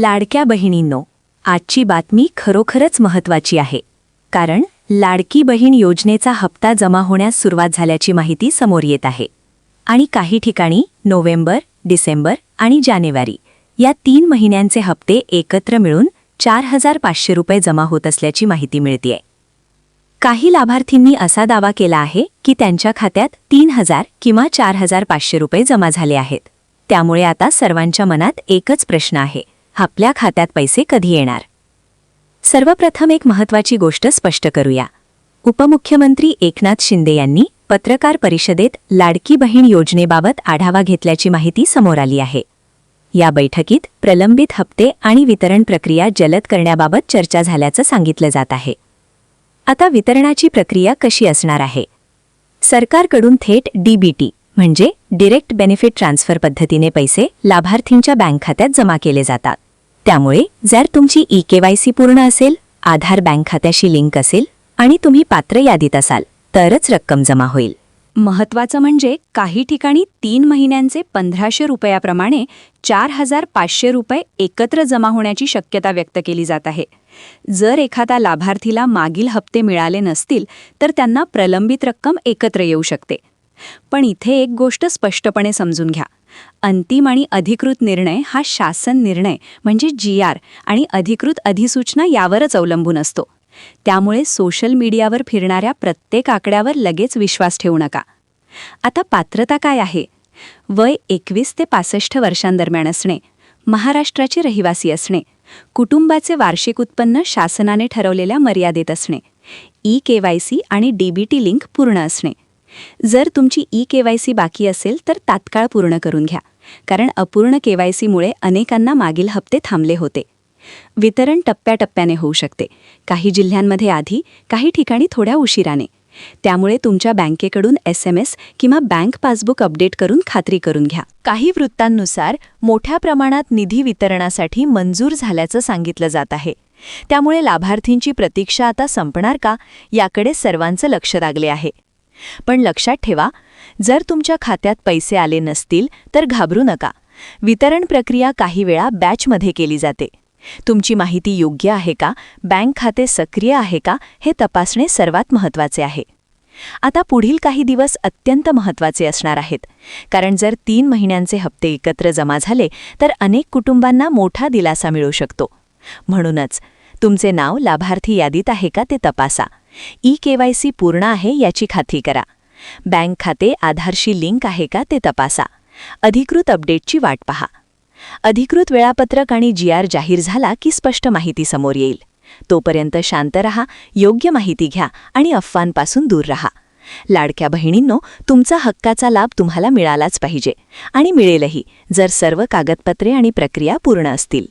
लाडक्या बहिणींनो आजची बातमी खरोखरच महत्वाची आहे. कारण लाडकी बहीण योजनेचा हप्ता जमा होण्यास सुरुवात झाल्याची माहिती समोर येत आहे. आणि काही ठिकाणी नोव्हेंबर डिसेंबर आणि जानेवारी या तीन महिन्यांचे हप्ते एकत्र मिळून चार हजार पाचशे रुपये जमा होत असल्याची माहिती मिळतीये. काही लाभार्थींनी असा दावा केला आहे की त्यांच्या खात्यात तीन हजार किंवा चार हजार पाचशे रुपये जमा झाले आहेत. त्यामुळे आता सर्वांच्या मनात एकच प्रश्न आहे. आपल्या खात्यात पैसे कधी येणार? सर्वप्रथम एक महत्वाची गोष्ट स्पष्ट करूया. उपमुख्यमंत्री एकनाथ शिंदे यांनी पत्रकार परिषदेत लाडकी बहीण योजनेबाबत आढावा घेतल्याची माहिती समोर आली आहे. या बैठकीत प्रलंबित हप्ते आणि वितरण प्रक्रिया जलद करण्याबाबत चर्चा झाल्याचं सांगितलं जात आहे. आता वितरणाची प्रक्रिया कशी असणार आहे? सरकारकडून थेट डीबीटी म्हणजे डिरेक्ट बेनिफिट ट्रान्सफर पद्धतीने पैसे लाभार्थींच्या बँक खात्यात जमा केले जातात. त्यामुळे जर तुमची ई केवायसी पूर्ण असेल आधार बँक खात्याशी लिंक असेल आणि तुम्ही पात्र यादीत असाल तरच रक्कम जमा होईल. महत्वाचं म्हणजे काही ठिकाणी तीन महिन्यांचे पंधराशे रुपयाप्रमाणे चार हजार पाचशे रुपये एकत्र जमा होण्याची शक्यता व्यक्त केली जात आहे. जर एखादा लाभार्थीला मागील हप्ते मिळाले नसतील तर त्यांना प्रलंबित रक्कम एकत्र येऊ शकते. पण इथे एक गोष्ट स्पष्टपणे समजून घ्या. अंतिम आणि अधिकृत निर्णय हा शासन निर्णय म्हणजे जी आर आणि अधिकृत अधिसूचना यावरच अवलंबून असतो. त्यामुळे सोशल मीडियावर फिरणाऱ्या प्रत्येक आकड्यावर लगेच विश्वास ठेवू नका. आता पात्रता काय आहे? वय एकवीस ते पासष्ट वर्षांदरम्यान असणे महाराष्ट्राचे रहिवासी असणे कुटुंबाचे वार्षिक उत्पन्न शासनाने ठरवलेल्या मर्यादेत असणे ई केवायसी आणि डीबीटी लिंक पूर्ण असणे. जर तुमची ई केवायसी बाकी असेल तर तात्काळ पूर्ण करून घ्या. कारण अपूर्ण केवायसीमुळे अनेकांना मागील हप्ते थांबले होते. वितरण टप्प्याटप्प्याने होऊ शकते. काही जिल्ह्यांमध्ये आधी काही ठिकाणी थोड्या उशिराने. त्यामुळे तुमच्या बँकेकडून एस एम एस किंवा बँक पासबुक अपडेट करून खात्री करून घ्या. काही वृत्तांनुसार मोठ्या प्रमाणात निधी वितरणासाठी मंजूर झाल्याचं सांगितलं जात आहे. त्यामुळे लाभार्थींची प्रतीक्षा आता संपणार का याकडे सर्वांचं लक्ष लागले आहे. पण लक्षात ठेवा जर तुमच्या खात्यात पैसे आले नसतील तर घाबरू नका. वितरण प्रक्रिया काही वेळा बॅचमध्ये केली जाते. तुमची माहिती योग्य आहे का? बँक खाते सक्रिय आहे का? हे तपासणे सर्वात महत्त्वाचे आहे. आता पुढील काही दिवस अत्यंत महत्त्वाचे असणार आहेत. कारण जर तीन महिन्यांचे हप्ते एकत्र जमा झाले तर अनेक कुटुंबांना मोठा दिलासा मिळू शकतो. म्हणूनच तुमचे नाव लाभार्थी यादीत आहे का ते तपासा. ई केवायसी पूर्ण आहे याची खात्री करा. बँक खाते आधारशी लिंक आहे का ते तपासा. अधिकृत अपडेटची वाट पहा. अधिकृत वेळापत्रक आणि जी आर जाहीर झाला की स्पष्ट माहिती समोर येईल. तोपर्यंत शांत रहा योग्य माहिती घ्या आणि अफवांपासून दूर रहा. लाडक्या बहिणींनो तुमचा हक्काचा लाभ तुम्हाला मिळालाच पाहिजे आणि मिळेलही जर सर्व कागदपत्रे आणि प्रक्रिया पूर्ण असतील.